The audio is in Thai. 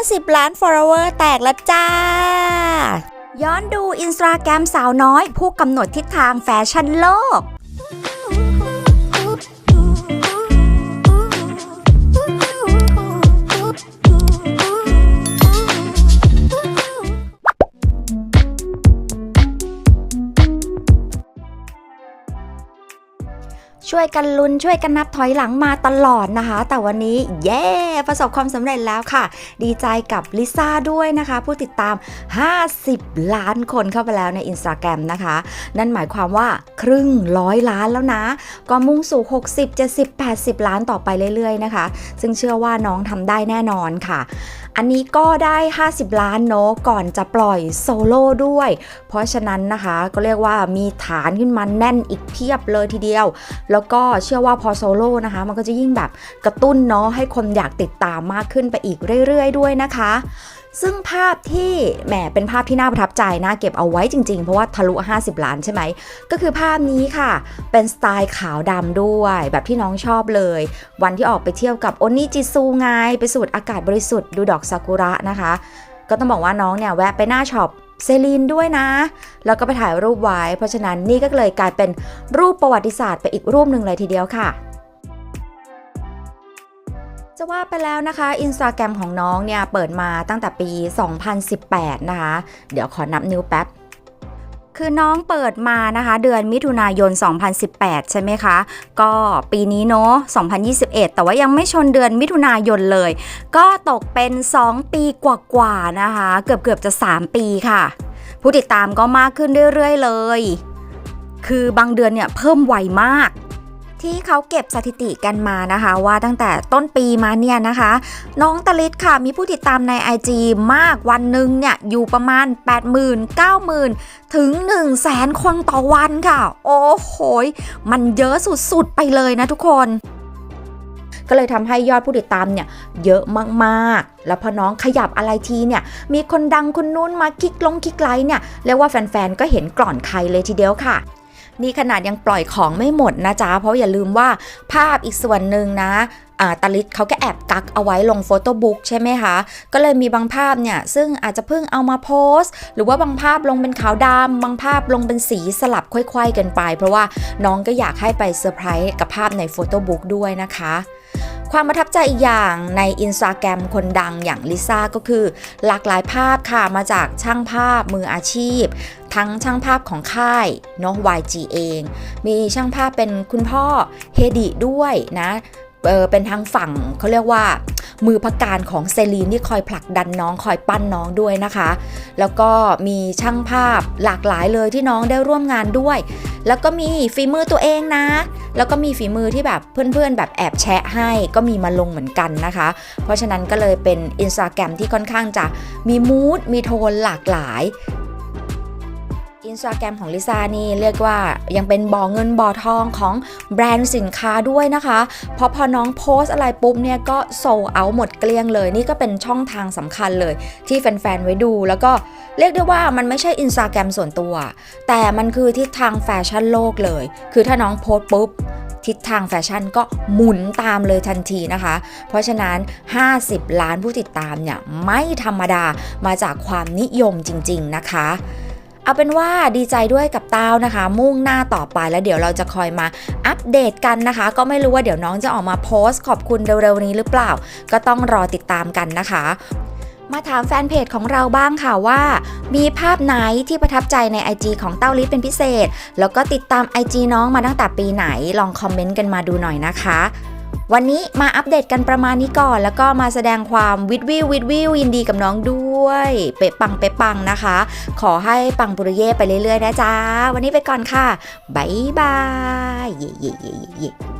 50 ล้าน follower แตกแล้วจ้า ย้อนดูอินสตาแกรมสาวน้อย ผู้กำหนดทิศทางแฟชั่นโลก ช่วยกันลุ้นช่วยกันนับถอยหลังมาตลอดนะคะ แต่วันนี้เย้ ประสบความสำเร็จแล้วค่ะ ดีใจกับลิซ่าด้วยนะคะ ผู้ติดตาม 50 ล้านคนเข้าไปแล้วในอินสตาแกรมนะคะ นั่นหมายความว่าครึ่งร้อยล้านแล้วนะ ก็มุ่งสู่ 60 70 80 ล้านต่อไปเรื่อยๆนะคะ ซึ่งเชื่อว่าน้องทำได้แน่นอนค่ะอันนี้ก็ได้ 50 ล้านเนาะก่อนจะปล่อยโซโล่ด้วย เพราะฉะนั้นนะคะก็เรียกว่ามีฐานขึ้นมาแน่นอีกเพียบเลยทีเดียว แล้วก็เชื่อว่าพอโซโล่นะคะ มันก็จะยิ่งแบบกระตุ้นเนาะให้คนอยากติดตามมากขึ้นไปอีกเรื่อย ๆ ด้วยนะคะ ซึ่งภาพที่แหมเป็นภาพที่น่าประทับใจนะเก็บเอาไว้จริง ๆ เพราะว่าทะลุ 50 ล้านใช่ไหม ก็คือภาพนี้ค่ะ เป็นสไตล์ขาวดำด้วย แบบที่น้องชอบเลย วันที่ออกไปเที่ยวกับโอนิจิซูไงไปสูดอากาศบริสุทธิ์ดูดอกซากุระนะคะ ก็ต้องบอกว่าน้องเนี่ยแวะไปหน้าช็อปเซรีนด้วยนะ แล้วก็ไปถ่ายรูปไว้ เพราะฉะนั้นนี่ก็เลยกลายเป็นรูปประวัติศาสตร์ไปอีกรูปหนึ่งเลยทีเดียวค่ะ จะว่าไปแล้วนะคะอินสตาแกรมของน้องเนี่ย เปิดมาตั้งแต่ปี 2018 นะคะ เดี๋ยวขอนับนิ้วแป๊บคือน้องเปิดมานะคะ เดือนมิถุนายน 2018 ใช่ไหมคะ ก็ปีนี้เนาะ2021 แต่ว่ายังไม่ชนเดือนมิถุนายนเลย ก็ตกเป็น 2 ปีกว่าๆนะคะ เกือบเกือบจะ 3 ปีค่ะ ผู้ติดตามก็มากขึ้นเรื่อยๆเลย คือบางเดือนเนี่ยเพิ่มไวมาก ที่เขาเก็บสถิติกันมานะคะว่าตั้งแต่ต้นปีมาเนี่ยนะคะ น้องตะลิดค่ะมีผู้ติดตามใน IG มากวันหนึ่งเนี่ยอยู่ประมาณ 80,000 90,000 ถึง 1 0 0 0 0แสนคนต่อวันค่ะ โอ้โหมันเยอะสุดๆ ไปเลยนะทุกคน ก็เลยทำให้ยอดผู้ติดตามเนี่ยเยอะมากๆ แล้วพอน้องขยับอะไรทีเนี่ยมีคนดังคนนู้นมาคลิกลงคลิกไลค์เนี่ยเรียกว่าแฟนๆ ก็เห็นกล่อนใครเลยทีเดียวค่ะ นี่ขนาดยังปล่อยของไม่หมดนะจ๊ะ เพราะอย่าลืมว่าภาพอีกส่วนหนึ่งนะอ่าตาลิศเขาก็แอบกักเอาไว้ลงโฟโต้บุ๊กใช่ไหมคะ ก็เลยมีบางภาพเนี่ย ซึ่งอาจจะเพิ่งเอามาโพสต์ หรือว่าบางภาพลงเป็นขาวดำบางภาพลงเป็นสีสลับค่อยๆกันไป เพราะว่าน้องก็อยากให้ไปเซอร์ไพรส์กับภาพในโฟโต้บุ๊กด้วยนะคะ ความประทับใจอีกอย่างในอินสตาแกรมคนดังอย่างลิซ่าก็คือ หลากหลายภาพค่ะมาจากช่างภาพมืออาชีพ ทั้งช่างภาพของค่ายเนาะ YG เอง มีช่างภาพเป็นคุณพ่อเฮดิด้วยนะเเป็นทางฝั่งเขาเรียกว่า มือพักการของเซลีนที่คอยผลักดันน้องคอยปั้นน้องด้วยนะคะ แล้วก็มีช่างภาพหลากหลายเลยที่น้องได้ร่วมงานด้วย แล้วก็มีฝีมือตัวเองนะ แล้วก็มีฝีมือที่แบบเพื่อนๆ แบบแอบแชะให้ก็มีมาลงเหมือนกันนะคะ เพราะฉะนั้นก็เลยเป็นอินสตาแกรมที่ค่อนข้างจะมีมูดมีโทนหลากหลาย อินสตาแกรมของลิซ่านี่เรียกว่ายังเป็นบ่อเงินบ่อทองของแบรนด์สินค้าด้วยนะคะ เพราะพอน้องโพสอะไรปุ๊บเนี่ยก็โซเอาหมดเกลี้ยงเลย นี่ก็เป็นช่องทางสำคัญเลย ที่แฟนๆไว้ดู แล้วก็เรียกได้ว่ามันไม่ใช่อินสตาแกรมส่วนตัว แต่มันคือทิศทางแฟชั่นโลกเลย คือถ้าน้องโพสปุ๊บทิศทางแฟชั่นก็หมุนตามเลยทันทีนะคะ เพราะฉะนั้น 50 ล้านผู้ติดตามเนี่ยไม่ธรรมดามาจากความนิยมจริง ๆ นะคะ เอาเป็นว่าดีใจด้วยกับเต้านะคะ มุ่งหน้าต่อไปแล้วเดี๋ยวเราจะคอยมาอัปเดตกันนะคะ ก็ไม่รู้ว่าเดี๋ยวน้องจะออกมาโพสต์ขอบคุณเร็วๆนี้หรือเปล่า ก็ต้องรอติดตามกันนะคะมาถามแฟนเพจของเราบ้างค่ะว่า มีภาพไหนที่ประทับใจใน IG ของเต้าลิศเป็นพิเศษ แล้วก็ติดตาม IG น้องมาตั้งแต่ปีไหน ลองคอมเมนต์กันมาดูหน่อยนะคะ วันนี้มาอัปเดตกันประมาณนี้ก่อน แล้วก็มาแสดงความวิดวิววิดวิวยินดีกับน้องด้วย เป๊ะปังเป๊ะปังนะคะ ขอให้ปังปุริเย่ไปเรื่อยๆนะจ๊ะ วันนี้ไปก่อนค่ะบายบาย เย่เย่เย่เย่